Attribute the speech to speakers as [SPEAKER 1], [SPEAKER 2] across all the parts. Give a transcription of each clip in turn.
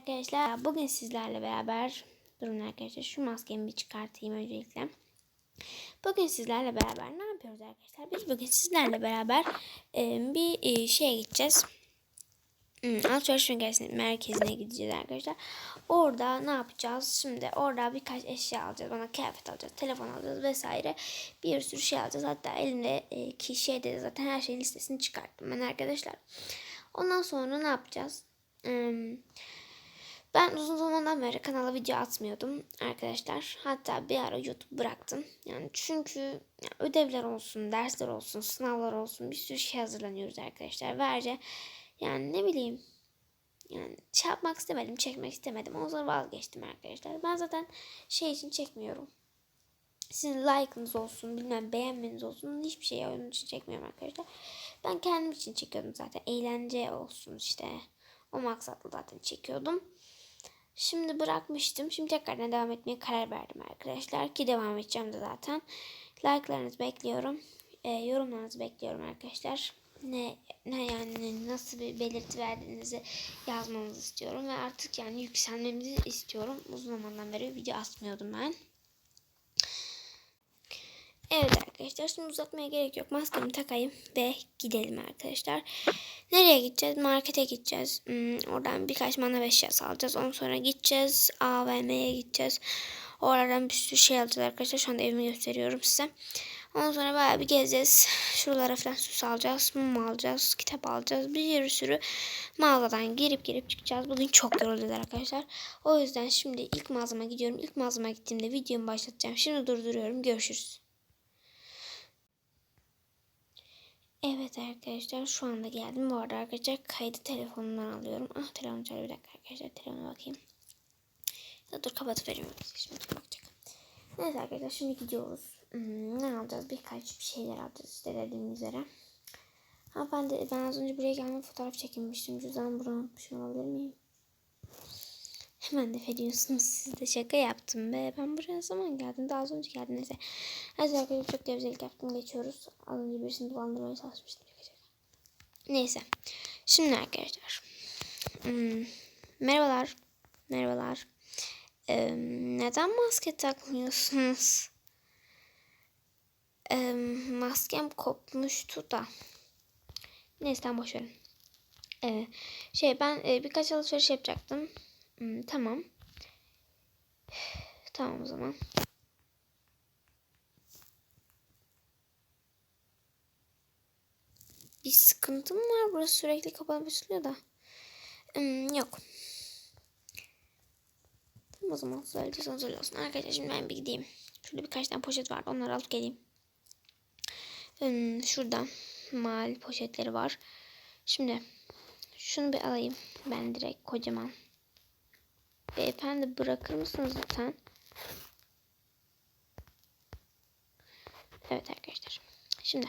[SPEAKER 1] arkadaşlar. Bugün sizlerle beraber durun arkadaşlar şu maskemi bir çıkartayım öncelikle. Bugün sizlerle beraber ne yapıyoruz arkadaşlar? Biz bugün sizlerle beraber e, bir e, şeye gideceğiz. Hmm, alışveriş merkezine, gideceğiz arkadaşlar. Orada ne yapacağız? Şimdi orada birkaç eşya alacağız. Bana kıyafet alacağız, telefon alacağız vesaire. Bir sürü şey alacağız. Hatta elimde e, şeyde de zaten her şeyin listesini çıkarttım ben arkadaşlar. Ondan sonra ne yapacağız? Hmm, ben uzun zamandan beri kanala video atmıyordum arkadaşlar. Hatta bir ara YouTube bıraktım. Yani çünkü ödevler olsun, dersler olsun, sınavlar olsun bir sürü şey hazırlanıyoruz arkadaşlar. Ve ayrıca yani ne bileyim yani şey yapmak istemedim, çekmek istemedim. O zaman vazgeçtim arkadaşlar. Ben zaten şey için çekmiyorum. Sizin like'ınız olsun, bilmem beğenmeniz olsun hiçbir şey onun için çekmiyorum arkadaşlar. Ben kendim için çekiyordum zaten. Eğlence olsun işte. O maksatla zaten çekiyordum. Şimdi bırakmıştım. Şimdi tekrardan devam etmeye karar verdim arkadaşlar. Ki devam edeceğim de zaten. Like'larınızı bekliyorum. E, yorumlarınızı bekliyorum arkadaşlar. Ne, ne yani nasıl bir belirti verdiğinizi yazmanızı istiyorum. Ve artık yani yükselmemizi istiyorum. Uzun zamandan beri video atmıyordum ben. Evet arkadaşlar şimdi uzatmaya gerek yok. Maskemi takayım ve gidelim arkadaşlar. Nereye gideceğiz? Markete gideceğiz. Hmm, oradan birkaç manav eşyası alacağız. Ondan sonra gideceğiz. AVM'ye gideceğiz. Oradan bir sürü şey alacağız arkadaşlar. Şu anda evimi gösteriyorum size. Ondan sonra bayağı bir gezeceğiz. Şuralara falan süs alacağız. Mum alacağız. Kitap alacağız. Bir sürü mağazadan girip girip çıkacağız. Bugün çok yorulacağız arkadaşlar. O yüzden şimdi ilk mağazama gidiyorum. İlk mağazama gittiğimde videomu başlatacağım. Şimdi durduruyorum. Görüşürüz. Evet arkadaşlar şu anda geldim. Bu arada arkadaşlar kaydı telefonumdan alıyorum. Ah telefon çalıyor bir dakika arkadaşlar. Telefona bakayım. Ya dur kapatıvereyim. Şimdi kim bakacak. Neyse arkadaşlar şimdi gidiyoruz. Hmm, ne alacağız? Birkaç bir şeyler alacağız işte dediğim üzere. Ha ben de ben az önce buraya gelme fotoğraf çekinmiştim. Cüzdanımı burada unutmuşum olabilir miyim? Hemen de ediyorsunuz siz de şaka yaptım be. Ben buraya zaman geldim? Daha az önce geldim neyse. Neyse arkadaşlar çok gevezelik yaptım geçiyoruz. Az önce birisini dolandırmaya çalışmıştım. Neyse. Şimdi arkadaşlar. Hmm, merhabalar. Merhabalar. Ee, neden maske takmıyorsunuz? Ee, maskem kopmuştu da. Neyse tamam boşverin. Ee, şey ben e, birkaç alışveriş yapacaktım. Hmm, tamam. Tamam o zaman. Bir sıkıntım var. Burası sürekli kapalı açılıyor da. Hmm, yok. Tamam o zaman söyleyeceğiz öyle olsun. Arkadaşlar şimdi ben bir gideyim. Şurada birkaç tane poşet var. Onları alıp geleyim. Hmm, şurada mal poşetleri var. Şimdi şunu bir alayım. Ben direkt kocaman. Beyefendi bırakır mısınız lütfen? Evet arkadaşlar. Şimdi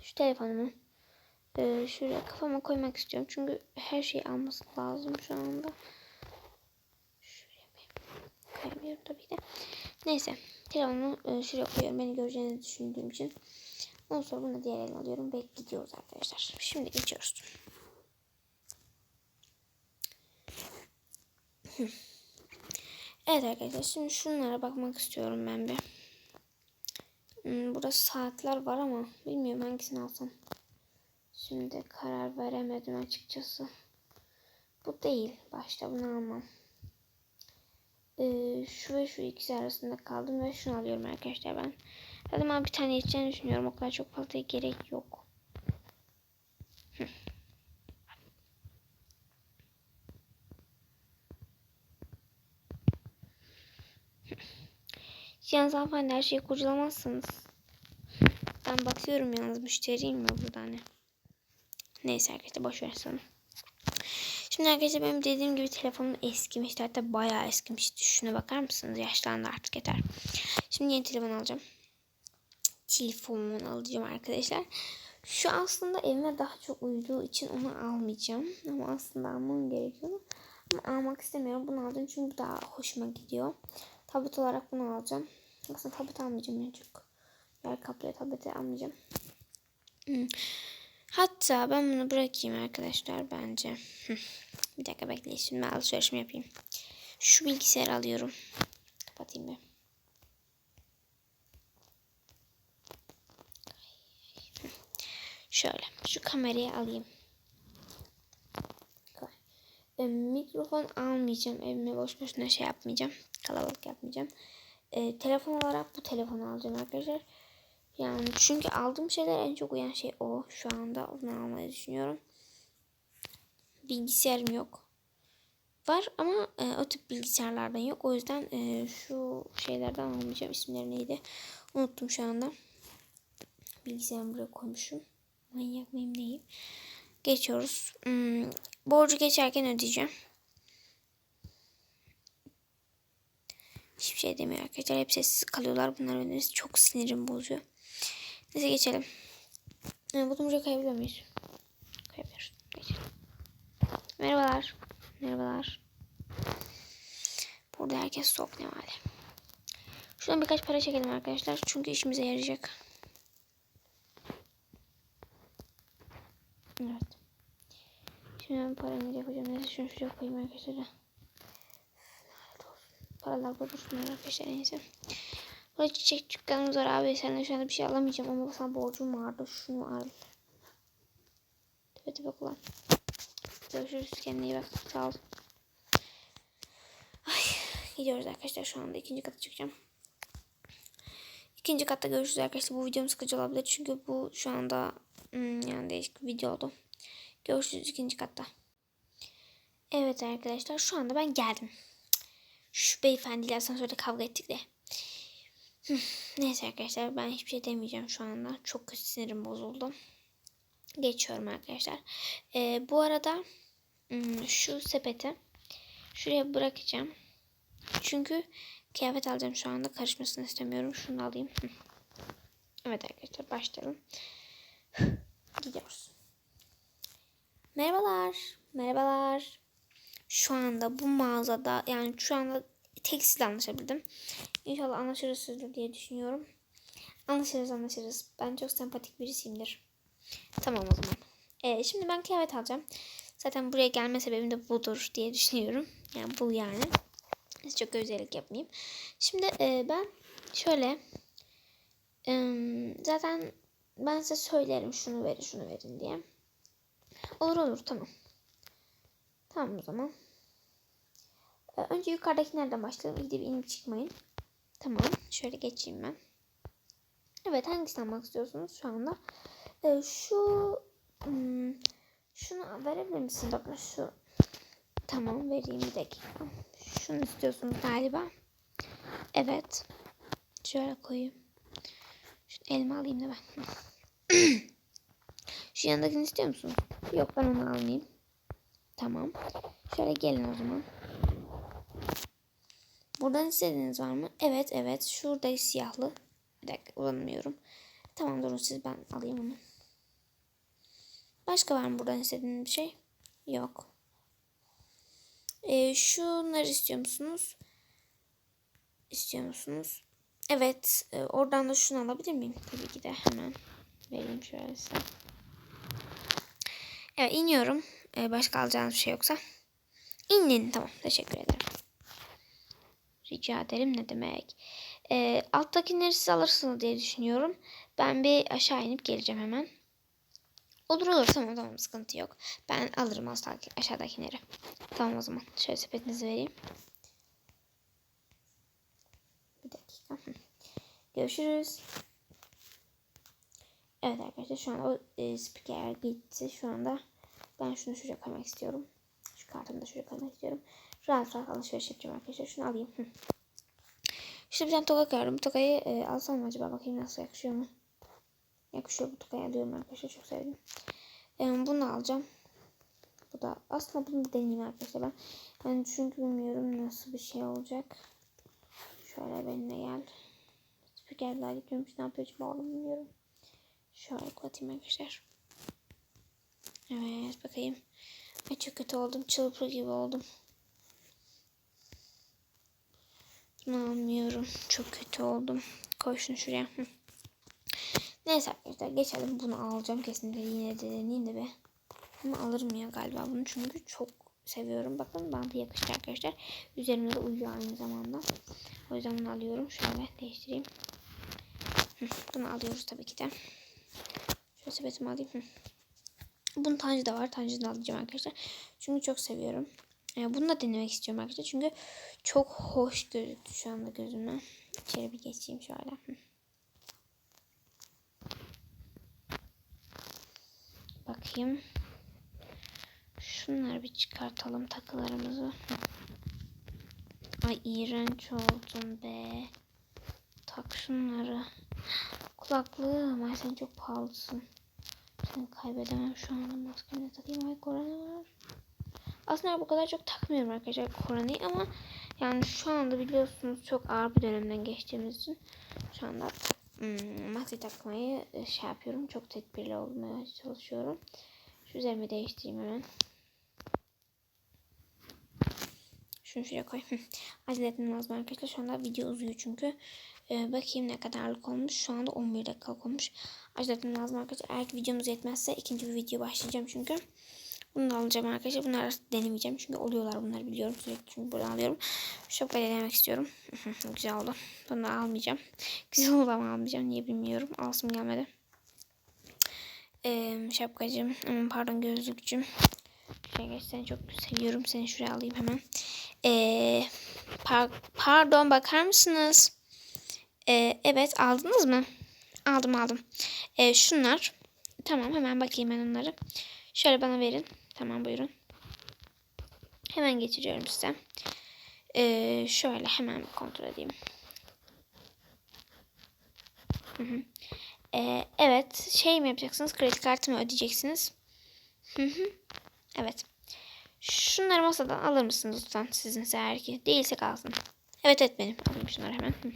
[SPEAKER 1] şu telefonumu e, şuraya kafama koymak istiyorum. Çünkü her şeyi alması lazım şu anda. Şuraya koyamıyorum tabii de. Neyse. Telefonumu e, şuraya koyuyorum. Beni göreceğinizi düşündüğüm için. Ondan sonra bunu diğer eline alıyorum ve gidiyoruz arkadaşlar. Şimdi geçiyoruz. Evet arkadaşlar şimdi şunlara bakmak istiyorum ben bir. Hmm, burada saatler var ama bilmiyorum hangisini alsam. Şimdi karar veremedim açıkçası. Bu değil. Başta bunu almam. Ee, şu ve şu ikisi arasında kaldım ve şunu alıyorum arkadaşlar ben. Zaten ben bir tane yeteceğini düşünüyorum. O kadar çok fazla gerek yok. Yalnız hanımefendi her şeyi kurcalamazsınız. Ben bakıyorum yalnız müşteriyim mi burada hani. Neyse arkadaşlar boş ver sana. Şimdi arkadaşlar benim dediğim gibi telefonum eskimişti. Hatta bayağı eskimişti. Şuna bakar mısınız? Yaşlandı artık yeter. Şimdi yeni telefon alacağım. Telefonumu alacağım arkadaşlar. Şu aslında evime daha çok uyduğu için onu almayacağım. Ama aslında almam gerekiyor. Ama almak istemiyorum. Bunu alacağım çünkü daha hoşuma gidiyor. Tablet olarak bunu alacağım. Aslında tablet almayacağım ya. Yer kaplıyor tableti almayacağım. Hmm. Hatta ben bunu bırakayım arkadaşlar bence. Bir dakika bekleyin. Şimdi ben alışverişimi yapayım. Şu bilgisayarı alıyorum. Kapatayım bir. Şöyle. Şu kamerayı alayım. E, mikrofon almayacağım. Evime boş boşuna şey yapmayacağım. Kalabalık yapmayacağım. E, telefon olarak bu telefonu alacağım arkadaşlar. Yani çünkü aldığım şeyler en çok uyan şey o. Şu anda onu almayı düşünüyorum. Bilgisayarım yok. Var ama e, o tip bilgisayarlardan yok. O yüzden e, şu şeylerden almayacağım. İsimleri neydi? Unuttum şu anda. Bilgisayarımı buraya koymuşum. Manyak mıyım neyim? Geçiyoruz. Hmm, borcu geçerken ödeyeceğim. Hiçbir şey demiyor arkadaşlar. Hep sessiz kalıyorlar. Bunlar önerisi çok sinirim bozuyor. Neyse geçelim. Yani bunu buraya koyabiliyor muyuz? Koyabiliyoruz. Geçelim. Merhabalar. Merhabalar. Burada herkes sok ne var? Şuradan birkaç para çekelim arkadaşlar. Çünkü işimize yarayacak. Evet. Şimdi ben paramı yapacağım. Neyse şunu şuraya koyayım arkadaşlar. Paralar dursunlar arkadaşlar neyse. Burada çiçek dükkanımız var abi. Senden şu anda bir şey alamayacağım ama sana borcum vardı. Şunu al. Tepe tepe kullan. Görüşürüz. Kendine iyi bak. Sağ ol. Ay, gidiyoruz arkadaşlar. Şu anda ikinci kata çıkacağım. İkinci katta görüşürüz arkadaşlar. Bu videom sıkıcı olabilir. Çünkü bu şu anda hmm, yani değişik bir video oldu. Görüşürüz ikinci katta. Evet arkadaşlar şu anda ben geldim. Şu beyefendiyle asansörde kavga ettik de. Neyse arkadaşlar ben hiçbir şey demeyeceğim şu anda. Çok kötü sinirim bozuldu. Geçiyorum arkadaşlar. Ee, bu arada hmm, şu sepeti şuraya bırakacağım. Çünkü kıyafet alacağım şu anda. Karışmasını istemiyorum. Şunu alayım. Evet arkadaşlar başlayalım. Gidiyoruz. Merhabalar. Merhabalar. Şu anda bu mağazada yani şu anda tekstil anlaşabildim. İnşallah anlaşırız diye düşünüyorum. Anlaşırız anlaşırız. Ben çok sempatik birisiyimdir. Tamam o zaman. Ee, şimdi ben kıyafet alacağım. Zaten buraya gelme sebebim de budur diye düşünüyorum. Yani bu yani. Size çok özellik yapmayayım. Şimdi e, ben şöyle e, zaten ben size söylerim şunu verin şunu verin diye. Olur olur tamam. Tamam o zaman. E, önce yukarıdaki nereden başlayalım? Gidip inip çıkmayın. Tamam. Şöyle geçeyim ben. Evet hangisini almak istiyorsunuz şu anda? E, şu hmm, şunu verebilir misin doktor? Şu Tamam vereyim bir dakika. Şunu istiyorsunuz galiba. Evet. Şöyle koyayım. Şu elma alayım da ben. Şu yanındakini istiyor musun? Yok ben onu almayayım. Tamam. Şöyle gelin o zaman. Buradan istediğiniz var mı? Evet evet. Şurada siyahlı. Bir dakika uzanmıyorum. Tamam durun siz ben alayım onu. Başka var mı buradan istediğiniz bir şey? Yok. Ee, şunları istiyor musunuz? İstiyor musunuz? Evet. E, oradan da şunu alabilir miyim? Tabii ki de hemen vereyim şöyle size. Evet iniyorum. Ee, başka alacağınız bir şey yoksa. İnin tamam. Teşekkür ederim. Rica ederim ne demek. Ee, alttakileri siz alırsınız diye düşünüyorum. Ben bir aşağı inip geleceğim hemen. Olur olur tamam tamam sıkıntı yok. Ben alırım aşağıdaki, aşağıdakileri. Tamam o zaman. Şöyle sepetinizi vereyim. Bir dakika. Görüşürüz. Evet arkadaşlar şu an o e, spiker gitti. Şu anda ben şunu şuraya koymak istiyorum. Şu kartımı da şuraya koymak istiyorum. Rahat rahat alışveriş yapacağım arkadaşlar. Şunu alayım. Şimdi bir tane toka gördüm. Tokayı e, alsam mı acaba? Bakayım nasıl yakışıyor mu? Yakışıyor bu tokayı alıyorum arkadaşlar. Çok sevdim. E, bunu alacağım. Bu da aslında bunu da deneyeyim arkadaşlar ben. Ben çünkü bilmiyorum nasıl bir şey olacak. Şöyle benimle gel. Spikerler gidiyormuş. Ne yapıyor acaba onu bilmiyorum. Şöyle kapatayım arkadaşlar. Evet bakayım. Ay çok kötü oldum. Çılpır gibi oldum. Bunu almıyorum. Çok kötü oldum. Koy şunu şuraya. Neyse arkadaşlar geçelim. Bunu alacağım kesinlikle. Yine de deneyeyim de be. Ama alırım ya galiba bunu çünkü çok seviyorum. Bakın bantı yakıştı arkadaşlar. Üzerimde de uyuyor aynı zamanda. O yüzden bunu alıyorum. Şöyle değiştireyim. Bunu alıyoruz tabii ki de. Şöyle sepetimi alayım. Bunun tancı da var. Tancını alacağım arkadaşlar. Çünkü çok seviyorum. Ee, bunu da denemek istiyorum arkadaşlar. Çünkü çok hoş gözüktü şu anda gözüme. İçeri bir geçeyim şöyle. Bakayım. Şunları bir çıkartalım takılarımızı. Ay iğrenç oldun be. Tak şunları. Kulaklığım. Ay sen çok pahalısın. Seni kaybedemem şu anda maskemi takayım. Ay korona var. Aslında bu kadar çok takmıyorum arkadaşlar koronayı ama yani şu anda biliyorsunuz çok ağır bir dönemden geçtiğimiz için şu anda hmm, maske takmayı e, şey yapıyorum. Çok tedbirli olmaya çalışıyorum. Şu üzerimi değiştireyim hemen. Şunu şuraya koy. Acele etmem lazım arkadaşlar. Şu anda video uzuyor çünkü. Ee, bakayım ne kadarlık olmuş. Şu anda 11 dakikalık olmuş. Acele etmem lazım arkadaşlar. Eğer videomuz yetmezse ikinci bir video başlayacağım çünkü. Bunu da alacağım arkadaşlar. Bunları denemeyeceğim. Çünkü oluyorlar bunları biliyorum. Sürekli çünkü buradan alıyorum. Şapkayı denemek istiyorum. Güzel oldu. Bunu da almayacağım. Güzel oldu ama almayacağım. Niye bilmiyorum. Alsım gelmedi. Ee, şapkacığım. aman Pardon gözlükçüm. Geç. Seni çok seviyorum. Seni şuraya alayım hemen. Ee, par- pardon bakar mısınız? Ee, evet aldınız mı? Aldım aldım. Ee, şunlar. Tamam hemen bakayım ben onları. Şöyle bana verin. Tamam buyurun. Hemen geçiriyorum size. Ee, şöyle hemen bir kontrol edeyim. Hı hı. Ee, evet şey mi yapacaksınız? Kredi kartı mı ödeyeceksiniz? Hı hı. Evet. Şunları masadan alır mısınız lütfen sizin eğer ki? Değilse kalsın. Evet evet benim. Alayım şunları hemen. Hı.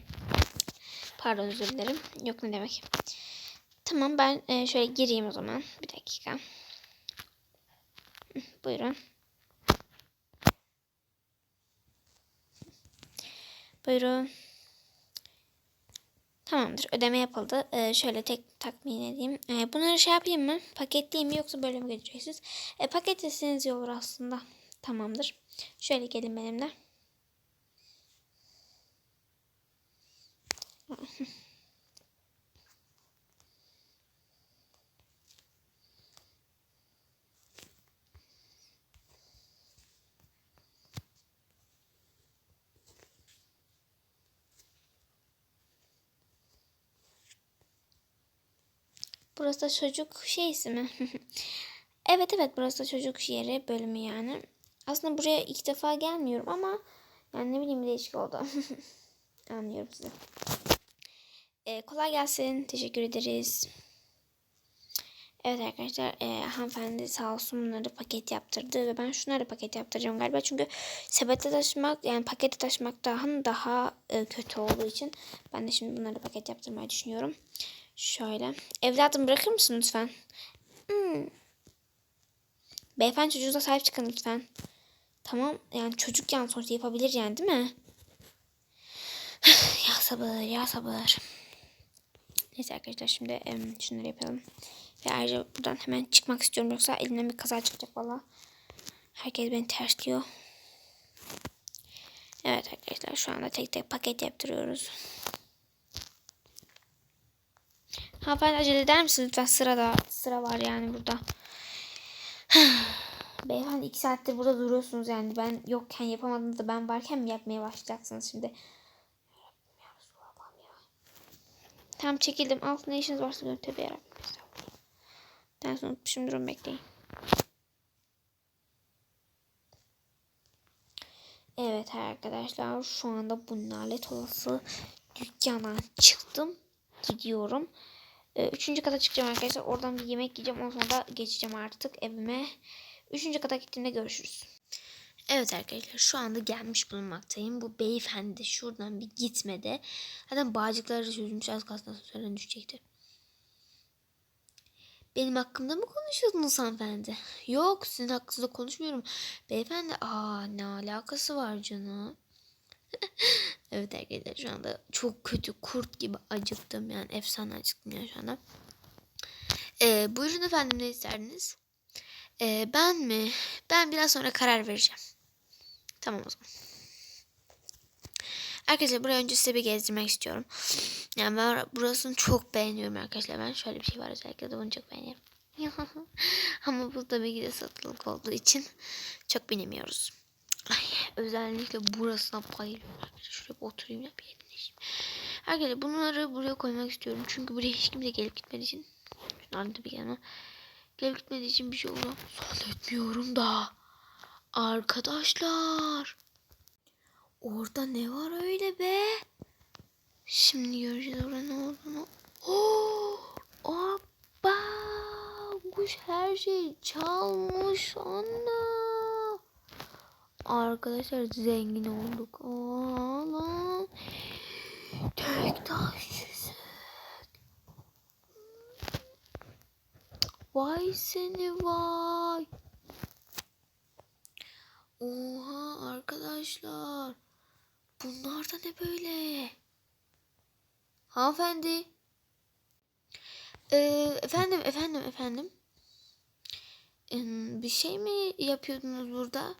[SPEAKER 1] Pardon özür dilerim. Yok ne demek. Tamam ben e, şöyle gireyim o zaman. Bir dakika. Buyurun. Buyurun. Tamamdır. Ödeme yapıldı. Ee, şöyle tek takmin edeyim. Ee, bunları şey yapayım mı? Paketleyeyim mi yoksa böyle mi götüreceksiniz? Ee, paketleseniz iyi olur aslında. Tamamdır. Şöyle gelin benimle. Burası da çocuk şeysi mi? evet evet burası da çocuk yeri bölümü yani. Aslında buraya ilk defa gelmiyorum ama yani ne bileyim değişik oldu. Anlıyorum sizi. Ee, kolay gelsin. Teşekkür ederiz. Evet arkadaşlar e, hanımefendi sağ olsun bunları paket yaptırdı ve ben şunları paket yaptıracağım galiba çünkü sepette taşımak yani paketi taşımak daha daha e, kötü olduğu için ben de şimdi bunları paket yaptırmayı düşünüyorum. Şöyle. Evladım bırakır mısın lütfen? Hmm. Beyefendi çocuğunuza sahip çıkın lütfen. Tamam yani çocuk yani sonuçta yapabilir yani değil mi? ya sabır ya sabır. Neyse arkadaşlar şimdi em, şunları yapalım. Ve ayrıca buradan hemen çıkmak istiyorum yoksa elimden bir kaza çıkacak valla. Herkes beni tersliyor. Evet arkadaşlar şu anda tek tek paket yaptırıyoruz. Hanımefendi acele eder misiniz lütfen sırada sıra var yani burada. Beyefendi iki saattir burada duruyorsunuz yani ben yokken yapamadınız da ben varken mi yapmaya başlayacaksınız şimdi? Tamam çekildim. Al ne işiniz varsa görün. Tövbe yarabbim. Ben sonra unutmuşum durun bekleyin. Evet arkadaşlar şu anda bu nalet olası dükkana çıktım. Gidiyorum. Ee, Üçüncü kata çıkacağım arkadaşlar. Oradan bir yemek yiyeceğim. Ondan sonra da geçeceğim artık evime. Üçüncü kata gittiğimde görüşürüz. Evet arkadaşlar şu anda gelmiş bulunmaktayım. Bu beyefendi şuradan bir gitmede. Zaten bağcıkları çözülmüş az kalsın asansörden düşecekti. Benim hakkımda mı konuşuyordunuz hanımefendi? Yok sizin hakkınızda konuşmuyorum. Beyefendi aa ne alakası var canım? evet arkadaşlar şu anda çok kötü kurt gibi acıktım yani efsane acıktım yani şu anda. Ee, buyurun efendim ne isterdiniz? Ee, ben mi? Ben biraz sonra karar vereceğim. Tamam o zaman. Arkadaşlar buraya önce size bir gezdirmek istiyorum. Yani ben burasını çok beğeniyorum arkadaşlar. Ben şöyle bir şey var özellikle de bunu çok beğeniyorum. Ama bu tabii ki de satılık olduğu için çok binemiyoruz. Özellikle burasına bayılıyorum. Şuraya oturayım da bir yerinleşeyim. Arkadaşlar bunları buraya koymak istiyorum. Çünkü buraya hiç kimse gelip gitmediği için. Şunları da bir yana. Gelip gitmediği için bir şey oldu. Zannetmiyorum da. Arkadaşlar. Orada ne var öyle be? Şimdi göreceğiz orada ne olduğunu. Oh! Hoppa! Kuş her şeyi çalmış ana. Arkadaşlar zengin olduk. Aa, lan. Tek taş. Vay seni vay. Oha arkadaşlar. Bunlar da ne böyle? Hanımefendi. Ee, efendim efendim efendim. Ee, bir şey mi yapıyordunuz burada?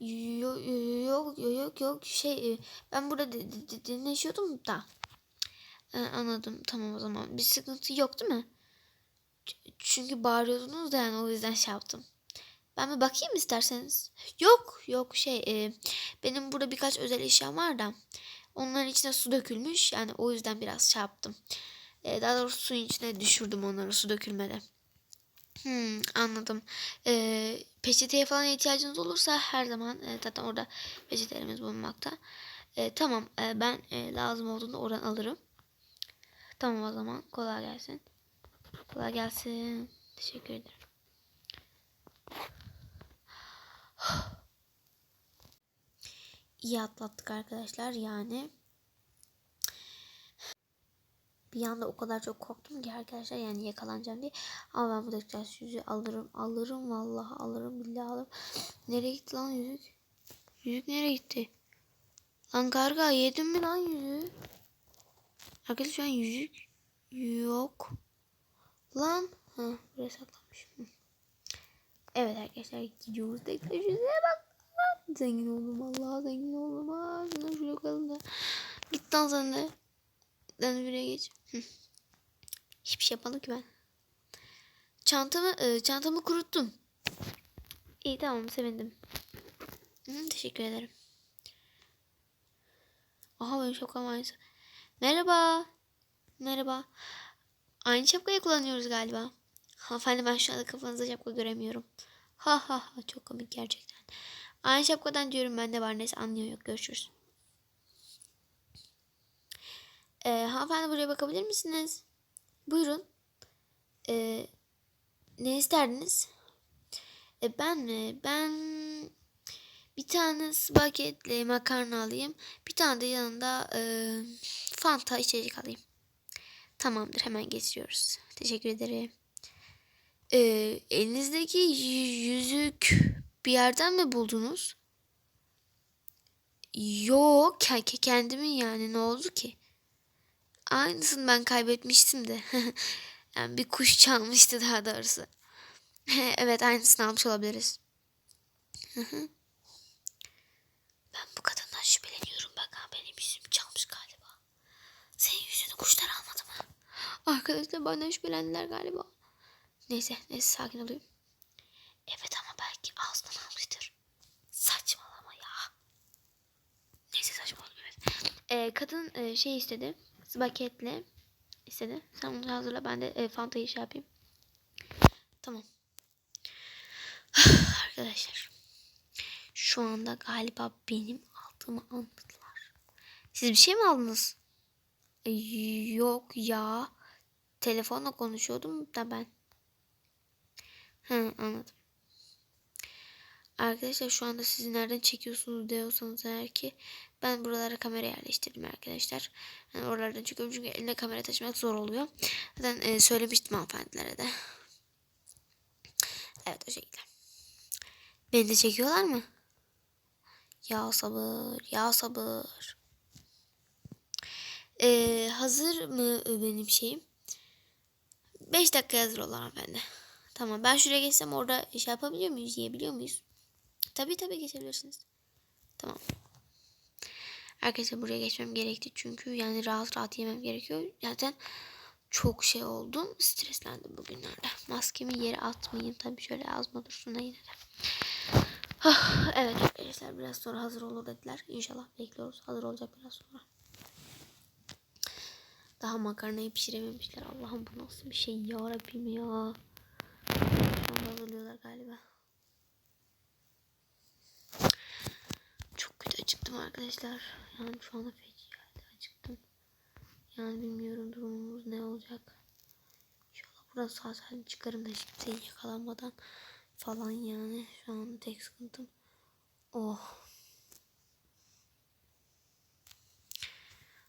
[SPEAKER 1] Yok yok yok yok şey e, ben burada di- di- di- dinleşiyordum da. Ee, anladım tamam o zaman bir sıkıntı yok değil mi? Çünkü bağırıyordunuz da yani o yüzden şey yaptım. Ben bir bakayım isterseniz. Yok yok şey e, benim burada birkaç özel eşyam var da onların içine su dökülmüş yani o yüzden biraz şey yaptım. E, daha doğrusu suyun içine düşürdüm onları su dökülmeden. Hmm, anladım. E, peçeteye falan ihtiyacınız olursa her zaman e, zaten orada peçetelerimiz bulunmakta. E, tamam e, ben e, lazım olduğunda oradan alırım. Tamam o zaman kolay gelsin. Kolay gelsin. Teşekkür ederim. İyi atlattık arkadaşlar yani. Bir anda o kadar çok korktum ki arkadaşlar yani yakalanacağım diye. Ama ben bu dakikası yüzüğü alırım. Alırım vallahi alırım billahi alırım. Nereye gitti lan yüzük? Yüzük nereye gitti? Lan karga yedin mi lan yüzüğü? Arkadaşlar şu an yüzük yok. Lan. Ha buraya saklanmış. Evet arkadaşlar gidiyoruz. Tekrar yüzüğe bak. Zengin oldum Allah zengin oldum. Şuna şuraya koyalım da. Git lan sen de. Ben buraya geç. Hiçbir şey yapmadım ki ben. Çantamı e, çantamı kuruttum. İyi tamam sevindim. Hı, teşekkür ederim. Aha benim şapkam aynısı. Merhaba. Merhaba. Aynı şapkayı kullanıyoruz galiba. Hanımefendi ben şu anda kafanızda şapka göremiyorum. Ha ha ha çok komik gerçekten. Aynı şapkadan diyorum ben de var neyse anlıyor yok görüşürüz. Ee, hanımefendi buraya bakabilir misiniz? Buyurun. Ee, ne isterdiniz? E, ben mi? Ben bir tane spagetti makarna alayım. Bir tane de yanında e, Fanta içecek alayım. Tamamdır hemen geçiyoruz. Teşekkür ederim. Ee, elinizdeki yüzük bir yerden mi buldunuz? Yok ke- ke- kendimin yani ne oldu ki? Aynısını ben kaybetmiştim de. yani bir kuş çalmıştı daha doğrusu. evet aynısını almış olabiliriz. Ben bu kadından şüpheleniyorum. Bak ha benim yüzümü çalmış galiba. Senin yüzünü kuşlar almadı mı? Arkadaşlar benden şüphelendiler galiba. Neyse neyse sakin olayım. Evet ama belki ağzından almıştır. Saçmalama ya. Neyse saçmalama evet. Ee, kadın e, şey istedi. Spagetle istedi. Sen bunu hazırla ben de e, Fanta'yı şey yapayım. Tamam. Arkadaşlar. Şu anda galiba benim aldığımı anladılar. Siz bir şey mi aldınız? E, yok ya. Telefonla konuşuyordum da ben. Hı anladım. Arkadaşlar şu anda sizi nereden çekiyorsunuz diyorsanız eğer ki ben buralara kamera yerleştirdim arkadaşlar. Yani oralardan çıkıyorum çünkü eline kamera taşımak zor oluyor. Zaten e, söylemiştim hanımefendilere de. Evet o şekilde. Beni de çekiyorlar mı? Ya sabır, ya sabır. Ee, hazır mı benim şeyim? 5 dakika hazır ol hanımefendi. Tamam ben şuraya geçsem orada şey yapabiliyor muyuz? Yiyebiliyor muyuz? Tabii tabii geçebilirsiniz. Tamam. Arkadaşlar buraya geçmem gerekti çünkü yani rahat rahat yemem gerekiyor. Zaten çok şey oldum. Streslendim bugünlerde. Maskemi yere atmayayım. Tabii şöyle azma dursun da yine de. Ah, evet arkadaşlar biraz sonra hazır olur dediler. İnşallah bekliyoruz. Hazır olacak biraz sonra. Daha makarnayı pişirememişler. Allah'ım bu nasıl bir şey ya Rabbim ya. Şu hazırlıyorlar galiba. Çok kötü acıktım arkadaşlar. Yani şu anda feci halde acıktım. Yani bilmiyorum durumumuz ne olacak. İnşallah buradan sağ salim çıkarım da kimseye yakalanmadan falan yani. Şu an tek sıkıntım. Oh.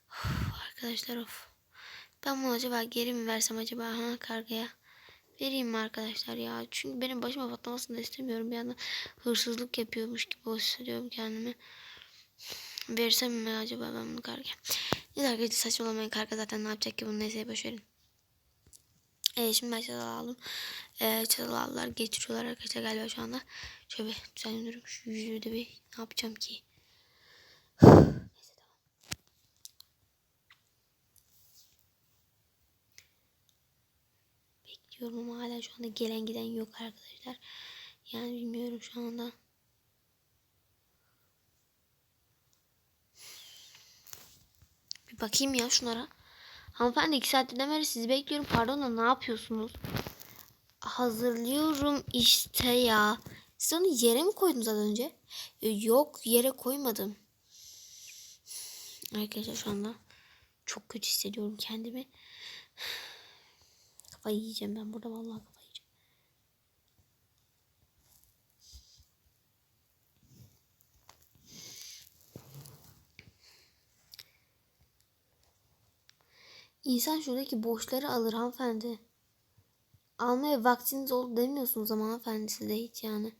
[SPEAKER 1] Of, arkadaşlar of. Ben bunu acaba geri mi versem acaba ha kargaya? Vereyim mi arkadaşlar ya? Çünkü benim başıma patlamasını da istemiyorum. Bir anda hırsızlık yapıyormuş gibi hissediyorum kendimi. Versem mi acaba ben bunu karga? Neyse arkadaşlar saçmalamayın karga zaten ne yapacak ki bunu neyse boşverin. Evet şimdi ben çatal aldım. Ee, çatal aldılar getiriyorlar arkadaşlar galiba şu anda. Şöyle bir düzenliyorum şu yüzümü de bir ne yapacağım ki? Bekliyorum ama hala şu anda gelen giden yok arkadaşlar. Yani bilmiyorum şu anda. Bakayım ya şunlara. Hanımefendi iki saattir beri sizi bekliyorum. Pardon da ne yapıyorsunuz? Hazırlıyorum işte ya. Siz onu yere mi koydunuz az önce? E, Yok yere koymadım. Arkadaşlar şu anda çok kötü hissediyorum kendimi. Kafayı yiyeceğim ben burada vallahi kafayı yiyeceğim. İnsan şuradaki boşları alır hanımefendi. Almaya vaktiniz oldu demiyorsunuz ama hanımefendi size hiç yani.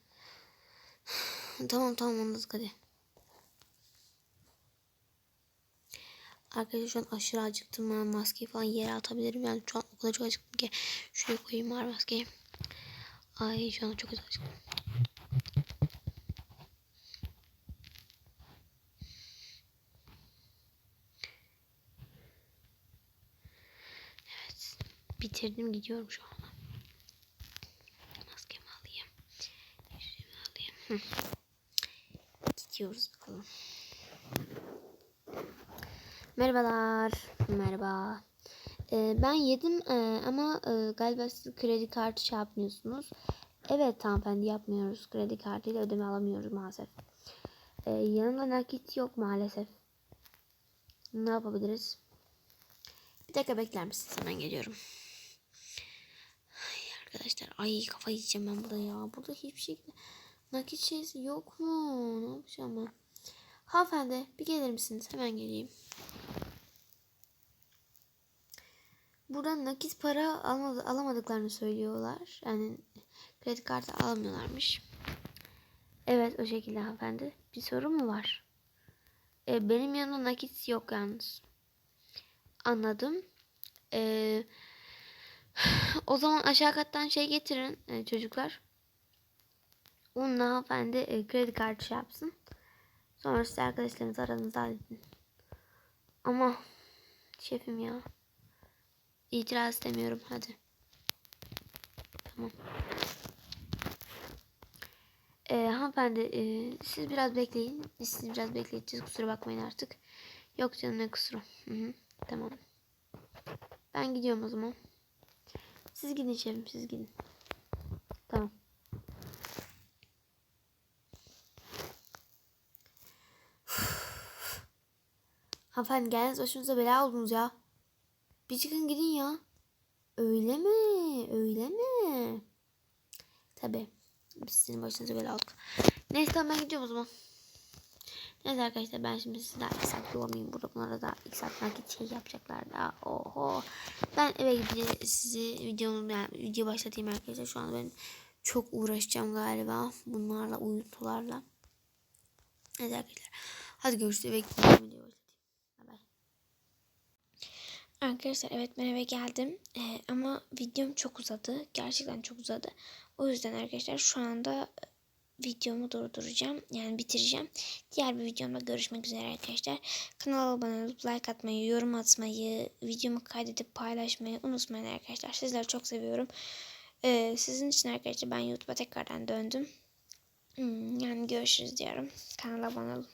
[SPEAKER 1] tamam tamam anladık hadi. Arkadaşlar şu an aşırı acıktım. Ben maskeyi falan yere atabilirim. Yani şu an o kadar çok acıktım ki. Şuraya koyayım var maskeyi. Ay şu an çok acıktım. Evet. Bitirdim gidiyorum şu an. Maskemi alayım. Yüzüğümü alayım. Gidiyoruz bakalım. Merhabalar. Merhaba. Ee, ben yedim ee, ama e, galiba siz kredi kartı şey yapmıyorsunuz. Evet hanımefendi yapmıyoruz. Kredi kartıyla ödeme alamıyoruz maalesef. Ee, yanımda nakit yok maalesef. Ne yapabiliriz? Bir dakika bekler misiniz? Hemen geliyorum. Arkadaşlar ay kafayı yiyeceğim ben burada ya. Burada hiçbir şekilde nakit şeysi yok mu? Ne yapacağım ben? Hanımefendi bir gelir misiniz? Hemen geleyim. Buradan nakit para almadı, alamadıklarını söylüyorlar. Yani kredi kartı alamıyorlarmış. Evet o şekilde hanımefendi. Bir sorun mu var? Ee, benim yanımda nakit yok yalnız. Anladım. Ee, o zaman aşağı kattan şey getirin e, çocuklar. Onunla hanımefendi e, kredi kartı şey yapsın. Sonra siz arkadaşlarınız aranızda halledin. Ama şefim ya. İtiraz istemiyorum hadi. Tamam. Ee, hanımefendi e, siz biraz bekleyin. Siz biraz bekleyeceğiz. Kusura bakmayın artık. Yok canım ne kusuru. Hı hı. Tamam. Ben gidiyorum o zaman. Siz gidin şefim siz gidin. Tamam. Hanımefendi geldiniz başınıza bela oldunuz ya. Bir çıkın gidin ya. Öyle mi? Öyle mi? Tabi. Biz sizin başınıza bela olduk. Neyse tamam ben gidiyorum o zaman. Neyse arkadaşlar ben şimdi size daha saat yormayayım. Burada bunlara da ilk saat şey yapacaklar da. Oho. Ben eve gidince sizi videomu yani video başlatayım arkadaşlar. Şu an ben çok uğraşacağım galiba. Bunlarla uyutularla. Neyse arkadaşlar. Hadi görüşürüz. Eve gidince video başlatayım. Arkadaşlar evet ben eve geldim Ee, ama videom çok uzadı. Gerçekten çok uzadı. O yüzden arkadaşlar şu anda videomu durduracağım. Yani bitireceğim. Diğer bir videomda görüşmek üzere arkadaşlar. Kanala abone olup like atmayı, yorum atmayı, videomu kaydedip paylaşmayı unutmayın arkadaşlar. Sizleri çok seviyorum. Ee, sizin için arkadaşlar ben YouTube'a tekrardan döndüm. Hmm, yani görüşürüz diyorum. Kanala abone olun.